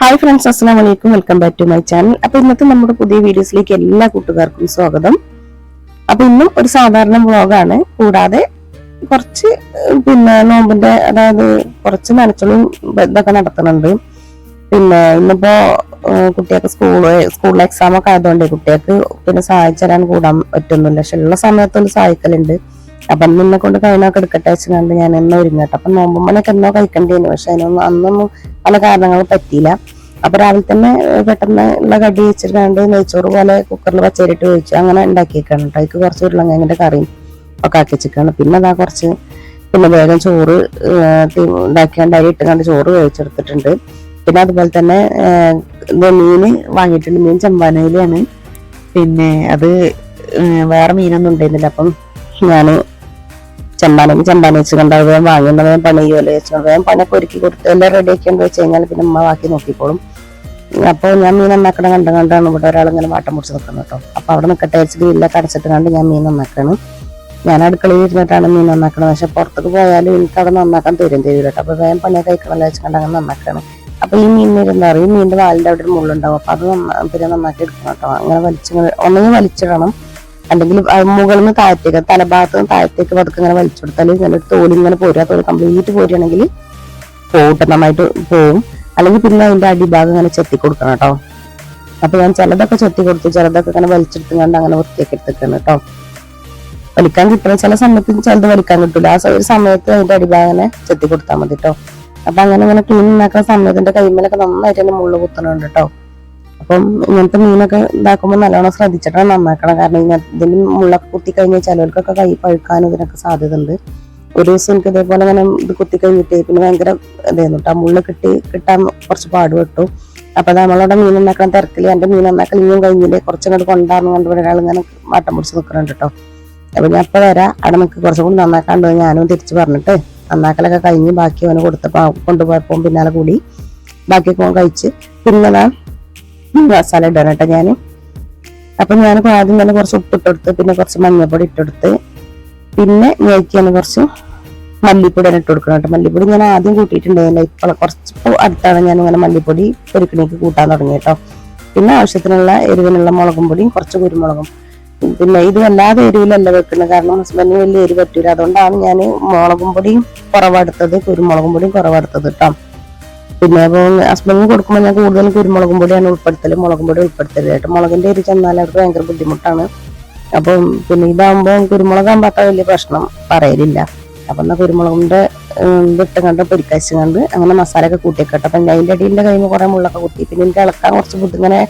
Hi friends അസ്സാം വലൈക്കും welcome back to my channel അപ്പൊ ഇന്നത്തെ നമ്മുടെ പുതിയ വീഡിയോസിലേക്ക് എല്ലാ കൂട്ടുകാർക്കും സ്വാഗതം. അപ്പൊ ഇന്നും ഒരു സാധാരണ വ്ളോഗാണ്. കൂടാതെ കുറച്ച് പിന്നെ നോമ്പിന്റെ അതായത് കുറച്ച് നനച്ചളും ഇതൊക്കെ നടത്തുന്നുണ്ട്. പിന്നെ ഇന്നിപ്പോ കുട്ടികൾക്ക് സ്കൂൾ സ്കൂളിലെ എക്സാം ഒക്കെ ആയതുകൊണ്ട് കുട്ടികൾക്ക് പിന്നെ സഹായിച്ചു തരാൻ കൂടാൻ പറ്റുന്നില്ല പക്ഷെ ഉള്ള സമയത്തൊന്ന് സഹായിക്കലുണ്ട്. അപ്പൊ നിന്നെ കൊണ്ട് കഴിഞ്ഞാൽ എടുക്കട്ടെ വെച്ചുകൊണ്ട് ഞാൻ എന്നെ ഒരുങ്ങട്ടെ അപ്പൊ നോമ്പുമ്പോഴൊക്കെ എന്നോ കഴിക്കണ്ടേനു. പക്ഷെ അതിനൊന്നും അന്നൊന്നും പല കാരണങ്ങൾ പറ്റിയില്ല. അപ്പൊ രാവിലെ തന്നെ പെട്ടെന്ന് ഉള്ള കടി വെച്ചിട്ട് നെയ്ച്ചോറ് പോലെ കുക്കറിൽ പച്ചരിട്ട് ഒഴിച്ചു അങ്ങനെ ഉണ്ടാക്കിയേക്കാണ് കേട്ടോ. അതിക്ക് കുറച്ച് ഉരുളങ്കിന്റെ കറിയും ഒക്കെ ആക്കി വെച്ചിക്കാണ്. പിന്നെ അതാ കുറച്ച് പിന്നെ വേഗം ചോറ് ഉണ്ടാക്കിയാണ്ട് അരി ഇട്ടുകൊണ്ട് ചോറ് വേവിച്ചെടുത്തിട്ടുണ്ട്. പിന്നെ അതുപോലെ തന്നെ മീൻ വാങ്ങിയിട്ടുണ്ട്. മീൻ ചെമ്പാനയിലാണ്. പിന്നെ അത് വേറെ മീനൊന്നും ഉണ്ടായിരുന്നില്ല. അപ്പം ഞാൻ ചെമ്പാന വെച്ച് കണ്ട് അത് വേഗം വാങ്ങുന്ന വേഗം പണി ചെയ്യുമല്ലോ വെച്ചു. വേഗം പണിയൊക്കെ ഒരുക്കി കൊടുത്ത് എല്ലാം റെഡി ആക്കിയാണ്ട് വെച്ച് കഴിഞ്ഞാൽ പിന്നെ ഉമ്മ ബാക്കി നോക്കിക്കോളും. അപ്പോൾ ഞാൻ മീൻ നന്നാക്കണം കണ്ട കണ്ടാണ് ഇവിടെ ഒരാൾ ഇങ്ങനെ വാട്ടം മുറിച്ച് നിൽക്കുന്നത് കേട്ടോ. അപ്പോൾ അവിടെ നിൽക്കട്ടെ വെച്ച് ഇല്ലൊക്കെ അടച്ചിട്ട് കണ്ട് ഞാൻ മീൻ നന്നാക്കണം. ഞാൻ അടുക്കളയിൽ ഇരുന്നിട്ടാണ് മീൻ നന്നാക്കണത്. പക്ഷെ പുറത്തേക്ക് പോയാലും എനിക്ക് അവിടെ നന്നാക്കാൻ തരും തരും കേട്ടോ. അപ്പോൾ വേഗം പണിയൊക്കെ കഴിക്കണമല്ലോ വെച്ച് കണ്ട് അങ്ങനെ നന്നാക്കണം അപ്പോൾ ഈ മീൻ എന്താ പറയുക? ഈ മീനിന്റെ വാലിന്റെ അവിടെ ഒരു മുള്ളുണ്ടാവും. അപ്പോൾ അത് നന്നാ- പിന്നെ നന്നാക്കി എടുക്കണം കേട്ടോ. അങ്ങനെ വലിച്ചിങ്ങനെ ഒന്നെങ്കിൽ വലിച്ചിടണം. അല്ലെങ്കിൽ മുകളിൽ നിന്ന് താഴത്തേക്ക് തലഭാഗത്ത് നിന്ന് താഴത്തേക്ക് പതുക്കെ ഇങ്ങനെ വലിച്ചു കൊടുത്താൽ ഇങ്ങനെ തോൽ ഇങ്ങനെ പോരുക തോൽ കംപ്ലീറ്റ് പോരുകയാണെങ്കിൽ പോകട്ടെ നന്നായിട്ട് പോവും. അല്ലെങ്കിൽ പിന്നെ അതിന്റെ അടിഭാഗം ഇങ്ങനെ ചെത്തി കൊടുക്കണം കേട്ടോ. അപ്പൊ ഞാൻ ചിലതൊക്കെ ചെത്തി കൊടുത്തു ചിലതൊക്കെ ഇങ്ങനെ വലിച്ചെടുത്തുകൊണ്ട് അങ്ങനെ വൃത്തിയൊക്കെ എടുത്തേക്കാണ് കേട്ടോ. വലിക്കാൻ കിട്ടുന്ന ചില സമയത്ത് ചിലത് വലിക്കാൻ കിട്ടില്ല ആ ഒരു സമയത്ത് അതിന്റെ അടിഭാഗം ഇങ്ങനെ ചെത്തി കൊടുത്താൽ മതി കേട്ടോ. അപ്പൊ അങ്ങനെ ഇങ്ങനെ ക്ലീൻ ഉണ്ടാക്കുന്ന സമയത്തിന്റെ കൈമേലൊക്കെ നന്നായിട്ട് തന്നെ മുള്ളു കുത്തണുണ്ട് കേട്ടോ. അപ്പം ഇങ്ങനത്തെ മീനൊക്കെ ഇതാക്കുമ്പോൾ നല്ലോണം ശ്രദ്ധിച്ചിട്ട് നന്നാക്കണം. കാരണം ഇങ്ങനെ ഇതിൽ മുള്ള കുത്തി കഴിഞ്ഞാൽ ചിലവർക്കൊക്കെ കൈ പഴുക്കാനും ഇതിനൊക്കെ സാധ്യത ഉണ്ട് ഒരു ദിവസം എനിക്ക് ഇതേപോലെ ഇങ്ങനെ ഇത് കുത്തി കഴിഞ്ഞിട്ട് പിന്നെ ഭയങ്കര ഇതായിരുന്നു കേട്ടോ. മുള്ള കിട്ടി കിട്ടാൻ കുറച്ച് പാടുപെട്ടു. അപ്പൊ നമ്മളവിടെ മീൻ ഉണ്ടാക്കണം തിരക്കിൽ. എന്റെ മീൻ ഉണ്ടാക്കൽ ഇനിയും കഴിഞ്ഞില്ലേ? കുറച്ചങ്ങോട്ട് കൊണ്ടാന്ന് കണ്ട് ഒരാൾ ഇങ്ങനെ മാട്ടം പിടിച്ച് നിൽക്കുന്നുണ്ട് കേട്ടോ. അപ്പൊ ഞാൻ അപ്പോൾ വരാം. അവിടെ നമുക്ക് കുറച്ചും കൂടി നന്നാക്കാണ്ട് ഞാനും തിരിച്ചു പറഞ്ഞിട്ട് നന്നാക്കലൊക്കെ കഴിഞ്ഞ് ബാക്കി അവന് കൊടുത്തപ്പോ കൊണ്ടുപോയപ്പോ പിന്നാലെ കൂടി ബാക്കിയൊക്കെ കഴിച്ച്. പിന്നെ മസാല ഇടാൻ കേട്ടോ ഞാൻ അപ്പൊ ഞാൻ ആദ്യം തന്നെ കുറച്ച് ഉപ്പ് ഉപ്പിട്ടെടുത്ത് പിന്നെ കുറച്ച് മഞ്ഞൾപ്പൊടി ഇട്ടെടുത്ത് പിന്നെ ഞെക്കിയാണ് കുറച്ച് മല്ലിപ്പൊടി ഇട്ട് കൊടുക്കണം കേട്ടോ. മല്ലിപ്പൊടി ഞാൻ ആദ്യം കൂട്ടിയിട്ടുണ്ടായില്ല ഇപ്പോൾ കുറച്ച് അടുത്താണ് ഞാൻ ഇങ്ങനെ മല്ലിപ്പൊടി പൊരിക്കണേക്ക് കൂട്ടാൻ തുടങ്ങി കേട്ടോ. പിന്നെ ആവശ്യത്തിനുള്ള എരിവിനുള്ള മുളകും പൊടിയും കുറച്ച് കുരുമുളകും. പിന്നെ ഇത് വല്ലാതെ എരിവിലല്ല വെക്കുന്നത് കാരണം ഹസ്ബൻഡിന് വലിയ എരിവ് പറ്റൂല. അതുകൊണ്ടാണ് ഞാൻ മുളകും പൊടിയും കുറവെടുത്തത് കുരുമുളകും പൊടിയും കുറവെടുത്തത് കേട്ടോ. പിന്നെ ഹസ്ബൻഡിന് കൊടുക്കുമ്പോൾ ഞാൻ കൂടുതലും കുരുമുളകും പൊടിയാണ് ഉൾപ്പെടുത്തൽ മുളകും പൊടി ഉൾപ്പെടുത്തൽ. കേട്ടോ മുളകിന്റെ എരി ചെന്നാൽ അവർക്ക് ഭയങ്കര ബുദ്ധിമുട്ടാണ്. അപ്പം പിന്നെ ഇതാകുമ്പോൾ കുരുമുളകാകുമ്പോൾ അത്ര വലിയ പ്രശ്നം പറയലില്ല. അപ്പം എന്നാൽ കുരുമുളകിന്റെ വിട്ട് കണ്ട് പൊരിക്കാശ് കണ്ട് അങ്ങനെ മസാലയൊക്കെ കൂട്ടിയൊക്കെ അപ്പം അതിന്റെ അടിയിലെ കഴിയുമ്പോൾ കുറെ മുള്ളൊക്കെ കുത്തി പിന്നെ എനിക്ക് ഇളക്കാൻ കുറച്ച് ബുദ്ധി ഇങ്ങനെ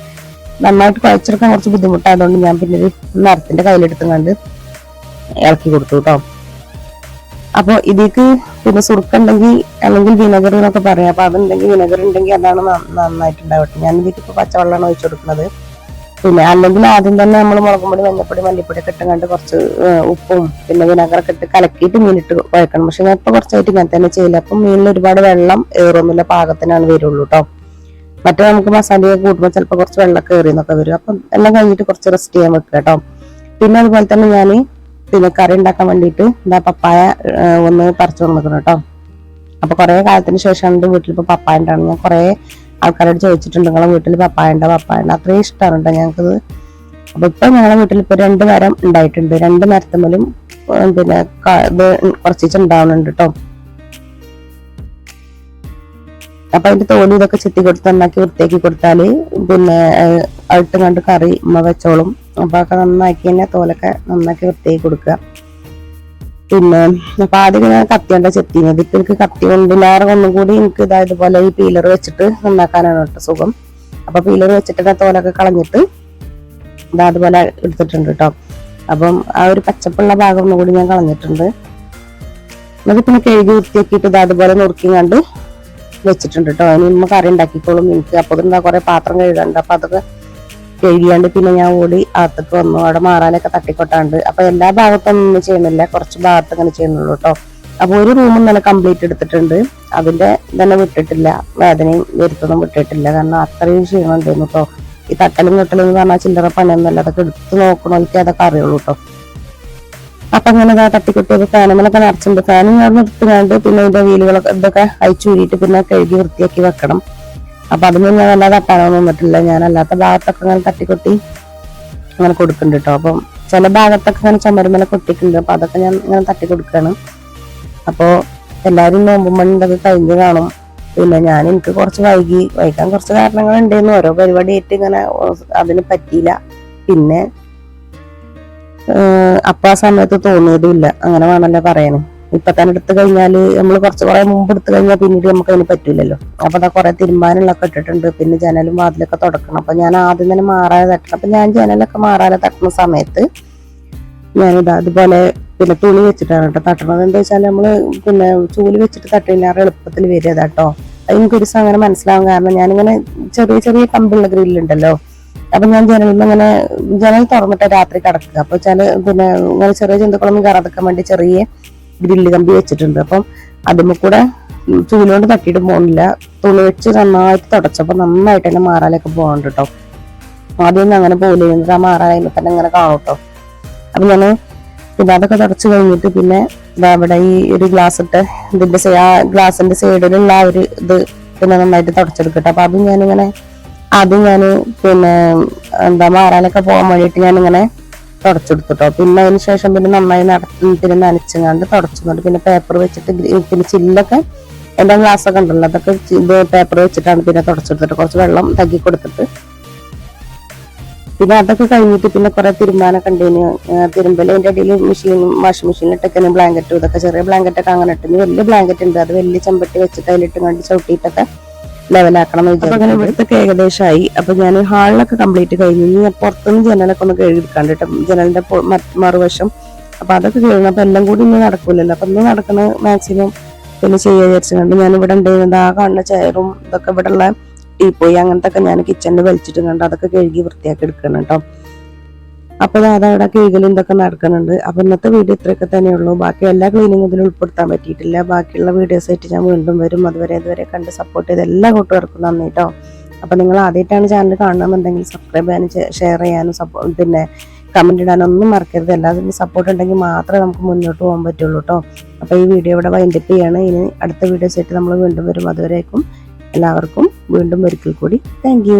നന്നായിട്ട് കുഴച്ചെടുക്കാൻ കുറച്ച് ബുദ്ധിമുട്ടായതുകൊണ്ട് ഞാൻ പിന്നെ ഒരു മരത്തിന്റെ കയ്യിലെടുത്തും കണ്ട് ഇളക്കി കൊടുത്തു കേട്ടോ. അപ്പൊ ഇതിക്ക് പിന്നെ സുറുക്കുണ്ടെങ്കിൽ അല്ലെങ്കിൽ വിനെഗർ എന്നൊക്കെ പറയാം. അപ്പോൾ അതുണ്ടെങ്കിൽ വിനെഗർ ഉണ്ടെങ്കിൽ അതാണ് നന്നായിട്ടുണ്ടാവട്ടെ. ഞാൻ ഇതിക്ക് ഇപ്പൊ പച്ചവെള്ളമാണ് ഒഴിച്ചു കൊടുക്കുന്നത്. പിന്നെ അല്ലെങ്കിൽ ആദ്യം തന്നെ നമ്മൾ മുളകുപൊടി മഞ്ഞപ്പൊടി മല്ലിപ്പൊടി ഒക്കെ ഇട്ടുകൊണ്ട് കുറച്ച് ഉപ്പും പിന്നെ വിനാഗറൊക്കെ ഇട്ട് കലക്കിയിട്ട് മീനിട്ട് കുഴക്കണം പക്ഷെ ഞാൻ ഇപ്പൊ കുറച്ചായിട്ട് ഇങ്ങനെ തന്നെ ചെയ്യില്ല അപ്പൊ മീനിൽ ഒരുപാട് വെള്ളം ഏറൊന്നുമില്ല പാകത്തിനാണ് വരുള്ളൂ കേട്ടോ മറ്റേ നമുക്ക് മസാലയൊക്കെ കൂട്ടുമ്പോൾ ചിലപ്പോൾ കുറച്ച് വെള്ളമൊക്കെ ഏറിയെന്നൊക്കെ വരും. അപ്പം എല്ലാം കഴിഞ്ഞിട്ട് കുറച്ച് റെസ്റ്റ് ചെയ്യാൻ വെക്കുക കേട്ടോ പിന്നെ അതുപോലെ തന്നെ ഞാൻ പിന്നെ കറി ഉണ്ടാക്കാൻ വേണ്ടിയിട്ട് എന്താ പപ്പായ ഒന്ന് പറിച്ചു കൊടുക്കണം കേട്ടോ. അപ്പൊ കുറെ കാലത്തിന് ശേഷമാണ് എന്റെ വീട്ടിൽ ഇപ്പൊ പപ്പായ ഉണ്ടാണ് ഞാൻ കുറെ ആൾക്കാരോട് ചോദിച്ചിട്ടുണ്ട് നിങ്ങളെ വീട്ടിൽ പപ്പായ ഉണ്ടോ? പപ്പായ ഉണ്ടോ? അത്രയും ഇഷ്ടമാണ് കേട്ടോ ഞങ്ങൾക്കത്. അപ്പൊ ഇപ്പൊ ഞങ്ങളെ വീട്ടിൽ ഇപ്പൊ രണ്ട് മരം ഉണ്ടായിട്ടുണ്ട്. രണ്ട് മരത്തുമ്പോഴും പിന്നെ ഇത് കുറച്ച് ഉണ്ടാവുന്നുണ്ട് കേട്ടോ. അപ്പൊ അതിന്റെ തോൽ ഇതൊക്കെ ചെത്തി കൊടുത്ത് നന്നാക്കി വൃത്തിയാക്കി കൊടുത്താൽ പിന്നെ ഏഹ്, കണ്ട് കറി ഉമ്മ വെച്ചോളും. അപ്പൊ ഒക്കെ നന്നാക്കി തന്നെ തോലൊക്കെ നന്നാക്കി വൃത്തിയാക്കി കൊടുക്കുക. പിന്നെ അപ്പൊ ആദ്യം ഞാൻ കത്തിയോണ്ട ചെത്തിയത് ഇപ്പൊ എനിക്ക് കത്തി കൊണ്ട് വേറെ ഒന്നും കൂടി എനിക്ക് ഇതാ ഇതുപോലെ ഈ പീലർ വെച്ചിട്ട് നന്നാക്കാനാണ് കേട്ടോ സുഖം. അപ്പൊ പീലർ വെച്ചിട്ട് തോലൊക്കെ കളഞ്ഞിട്ട് ഇതാ അതുപോലെ എടുത്തിട്ടുണ്ട് കേട്ടോ. അപ്പം ആ ഒരു പച്ചപ്പുള്ള ഭാഗം ഒന്നും കൂടി ഞാൻ കളഞ്ഞിട്ടുണ്ട്. എന്നിട്ട് പിന്നെ കഴുകി വൃത്തിയാക്കിയിട്ട് ഇതാ അതുപോലെ നുറുക്കി കണ്ട് വെച്ചിട്ടുണ്ട് കേട്ടോ. ഇനി ഉമ്മ കറി ഉണ്ടാക്കിക്കോളും. എനിക്ക് അപ്പൊ എന്താ കുറെ പാത്രം കഴുകാനുണ്ട്. അപ്പൊ അതൊക്കെ കഴുകിയാണ്ട് പിന്നെ ഞാൻ ഓടി അകത്തേക്ക് വന്നു. അവിടെ മാറാനൊക്കെ തട്ടിക്കൊട്ടാണ്ട്. അപ്പൊ എല്ലാ ഭാഗത്തും ഒന്നും ചെയ്യുന്നില്ല. കുറച്ച് ഭാഗത്ത് അങ്ങനെ ചെയ്യുന്നുള്ളൂ കേട്ടോ അപ്പൊ ഒരു റൂം തന്നെ കംപ്ലീറ്റ് എടുത്തിട്ടുണ്ട്. അതിന്റെ തന്നെ വിട്ടിട്ടില്ല. വേദനയും വരുത്തൊന്നും വിട്ടിട്ടില്ല. കാരണം അത്രയും ക്ഷീണം ഉണ്ടായിരുന്നു കേട്ടോ ഈ തട്ടലും കെട്ടലും എന്ന് പറഞ്ഞാൽ ചില്ലറ പണിയൊന്നുമല്ല. അതൊക്കെ എടുത്ത് നോക്കണമെങ്കിൽ അതൊക്കെ അറിയുള്ളൂ കേട്ടോ അപ്പൊ അങ്ങനെ ഇതാ തട്ടിക്കൊട്ടിയത്. ഫാനുകളൊക്കെ നിറച്ചിട്ടുണ്ട്. ഫാനും ഞാൻ നിർത്തിനാണ്ട് പിന്നെ ഇതിന്റെ വീലുകളൊക്കെ ഇതൊക്കെ അയച്ചൂരിയിട്ട് പിന്നെ കഴുകി വൃത്തിയാക്കി വെക്കണം. അപ്പൊ അതൊന്നും ഞാൻ വല്ലാതെ തട്ടാനൊന്നും പറ്റില്ല ഞാൻ അല്ലാത്ത ഭാഗത്തൊക്കെ അങ്ങനെ തട്ടിക്കൊട്ടി അങ്ങനെ കൊടുക്കുന്നുണ്ട് കേട്ടോ അപ്പം ചില ഭാഗത്തൊക്കെ ഇങ്ങനെ ചുമരുമല കൊട്ടിക്കുന്നുണ്ട് അപ്പൊ അതൊക്കെ ഞാൻ ഇങ്ങനെ തട്ടി കൊടുക്കുകയാണ് അപ്പോ എല്ലാവരും നോമ്പും മണി ഇതൊക്കെ കഴിഞ്ഞ് കാണും. പിന്നെ ഞാൻ എനിക്ക് കുറച്ച് വൈകി വൈകാൻ കുറച്ച് കാരണങ്ങൾ ഉണ്ടായിരുന്നു ഓരോ പരിപാടി ആയിട്ട് ഇങ്ങനെ അതിന് പറ്റിയില്ല. പിന്നെ അപ്പൊ ആ സമയത്ത് തോന്നിയതുമില്ല അങ്ങനെ വേണമല്ലോ പറയാന് ഇപ്പൊ തന്നെ എടുത്തു കഴിഞ്ഞാൽ നമ്മൾ കുറച്ച് കുറെ മുമ്പ് എടുത്തു കഴിഞ്ഞാൽ പിന്നീട് നമുക്ക് അതിന് പറ്റൂലല്ലോ. അപ്പൊ അതാ കുറെ തീരുമാനങ്ങളൊക്കെ ഇട്ടിട്ടുണ്ട്. പിന്നെ ജനലും വാതിലൊക്കെ തുടക്കണം. അപ്പൊ ഞാൻ ആദ്യം തന്നെ മാറാതെ തട്ടണം. അപ്പൊ ഞാൻ ജനലൊക്കെ മാറാതെ തട്ടുന്ന സമയത്ത് ഞാൻ ഇതാ അതുപോലെ പിന്നെ തുണി വെച്ചിട്ടാണ് കേട്ടോ തട്ടണത്. എന്താ വെച്ചാൽ നമ്മൾ പിന്നെ ചൂലി വെച്ചിട്ട് തട്ടില്ലാറ് എളുപ്പത്തിൽ വരിക കേട്ടോ. എനിക്കൊരു ദിവസം അങ്ങനെ മനസ്സിലാവും കാരണം ഞാനിങ്ങനെ ചെറിയ ചെറിയ കമ്പുള്ള ഗ്രില്ലുണ്ടല്ലോ. അപ്പൊ ഞാൻ ജനലിൽ ഇങ്ങനെ ജനൽ തുറന്നിട്ട് രാത്രി കിടക്കുക. അപ്പൊ ചില പിന്നെ ഇങ്ങനെ ചെറിയ ജന്തുക്കളൊന്നും കയറാതിക്കാൻ വേണ്ടി ചെറിയ ഗ്രില്ല് കമ്പി വെച്ചിട്ടുണ്ട്. അപ്പം അതിമ കൂടെ ചൂലുകൊണ്ട് തട്ടിയിട്ട് പോകുന്നില്ല തുണി വെച്ച് നന്നായിട്ട് തുടച്ചപ്പോ നന്നായിട്ട് തന്നെ മാറാലൊക്കെ പോകണം കേട്ടോ ആദ്യമൊന്നും അങ്ങനെ പോകില്ല എന്നിട്ട് ആ മാറാലായ്മ തന്നെ ഇങ്ങനെ കാണും കേട്ടോ അപ്പൊ ഞാൻ പിന്നെ അതൊക്കെ തുടച്ച് കഴിഞ്ഞിട്ട് പിന്നെ ഇതാ ഇവിടെ ഈ ഒരു ഗ്ലാസ് ഇട്ട് ഇതിന്റെ സൈ- ആ ഗ്ലാസിന്റെ സൈഡിലുള്ള ആ ഒരു ഇത് പിന്നെ നന്നായിട്ട് തുടച്ചെടുക്കട്ടെ. അപ്പൊ അതും ഞാനിങ്ങനെ ആദ്യം ഞാൻ പിന്നെ എന്താ മാറാനൊക്കെ പോകാൻ വേണ്ടിയിട്ട് ഞാനിങ്ങനെ തുടച്ചെടുത്തിട്ടോ. പിന്നെ അതിന് ശേഷം പിന്നെ നന്നായി നടത്തി പിന്നെ നനച്ചങ്ങാണ്ട് തുടച്ചുകൊണ്ട് പിന്നെ പേപ്പർ വെച്ചിട്ട് പിന്നെ ചില്ലൊക്കെ എന്റെ ഗ്ലാസ്സൊക്കെ ഉണ്ടല്ലോ അതൊക്കെ പേപ്പർ വെച്ചിട്ടാണ് പിന്നെ തുടച്ചെടുത്തിട്ട് കുറച്ച് വെള്ളം തക്കി കൊടുത്തിട്ട്. പിന്നെ അതൊക്കെ കഴിഞ്ഞിട്ട് പിന്നെ കുറെ തിരുമ്പാനൊക്കെ ഉണ്ടേന് തിരുമ്പൽ അതിന്റെ ഇടയിൽ മെഷീൻ വാഷിംഗ് മെഷീനിലിട്ടൊക്കെ ബ്ലാങ്കറ്റും ഇതൊക്കെ ചെറിയ ബ്ലാങ്കറ്റൊക്കെ അങ്ങനെ ഇട്ടിന് വലിയ ബ്ലാങ്കറ്റ് ഉണ്ട്. അത് വലിയ ചെമ്പട്ടി വെച്ചിട്ട് അതിലിട്ട് കണ്ട് ചവിട്ടിയിട്ടൊക്കെ ലെവലാക്കണം എന്ന് വിചാരിച്ചു അങ്ങനെ ഇവിടുത്തെ ഏകദേശമായി അപ്പൊ ഞാൻ ഹാളിലൊക്കെ കംപ്ലീറ്റ് കഴിഞ്ഞു. ഞാൻ പുറത്തുനിന്ന് ജനലൊക്കെ ഒന്ന് കഴുകിയെടുക്കാണ്ട് കേട്ടോ ജനലിന്റെ മറുവശം. അപ്പൊ അതൊക്കെ കഴുകണം. അപ്പൊ എല്ലാം കൂടി ഇന്ന് നടക്കൂലല്ലോ. അപ്പൊ ഇന്ന് നടക്കണ മാക്സിമം പിന്നെ ചെയ്യാൻ വിചാരിച്ചുകൊണ്ട് ഞാൻ ഇവിടെ ഉണ്ടായിരുന്നത് ആ കാണുന്ന ചെയറും ഇതൊക്കെ ഇവിടെ ഉള്ള ടീപ്പോയി അങ്ങനത്തെ ഒക്കെ ഞാൻ കിച്ചണിൽ വലിച്ചിട്ടുണ്ട് അതൊക്കെ കഴുകി വൃത്തിയാക്കി എടുക്കണം കേട്ടോ അപ്പൊ ദാ അതവിടെ കീകലും ഇതൊക്കെ നടക്കുന്നുണ്ട്. അപ്പോൾ ഇന്നത്തെ വീഡിയോ ഇത്രയൊക്കെ തന്നെയുള്ളൂ. ബാക്കി എല്ലാ ക്ലീനിങ്ങും ഇതിൽ ഉൾപ്പെടുത്താൻ പറ്റിയിട്ടില്ല. ബാക്കിയുള്ള വീഡിയോസ് ആയിട്ട് ഞാൻ വീണ്ടും വരും. അതുവരെ അതുവരെ കണ്ട് സപ്പോർട്ട് ചെയ്ത് എല്ലാ കൂട്ടുകാർക്കും നന്ദി കേട്ടോ അപ്പം നിങ്ങൾ ആദ്യമായിട്ടാണ് ചാനൽ കാണണമെന്നുണ്ടെങ്കിൽ സബ്സ്ക്രൈബ് ചെയ്യാനും ഷെയർ ചെയ്യാനും സപ്പോർട്ട് പിന്നെ കമന്റ് ഇടാനൊന്നും മറക്കരുത്. എല്ലാത്തിനും സപ്പോർട്ട് ഉണ്ടെങ്കിൽ മാത്രമേ നമുക്ക് മുന്നോട്ട് പോകാൻ പറ്റുള്ളൂ കേട്ടോ അപ്പോൾ ഈ വീഡിയോ ഇവിടെ വൈൻഡപ്പ് ചെയ്യാണ്. ഇനി അടുത്ത വീഡിയോസ് ആയിട്ട് നമ്മൾ വീണ്ടും വരും. അതുവരേക്കും എല്ലാവർക്കും വീണ്ടും ഒരിക്കൽ കൂടി. താങ്ക്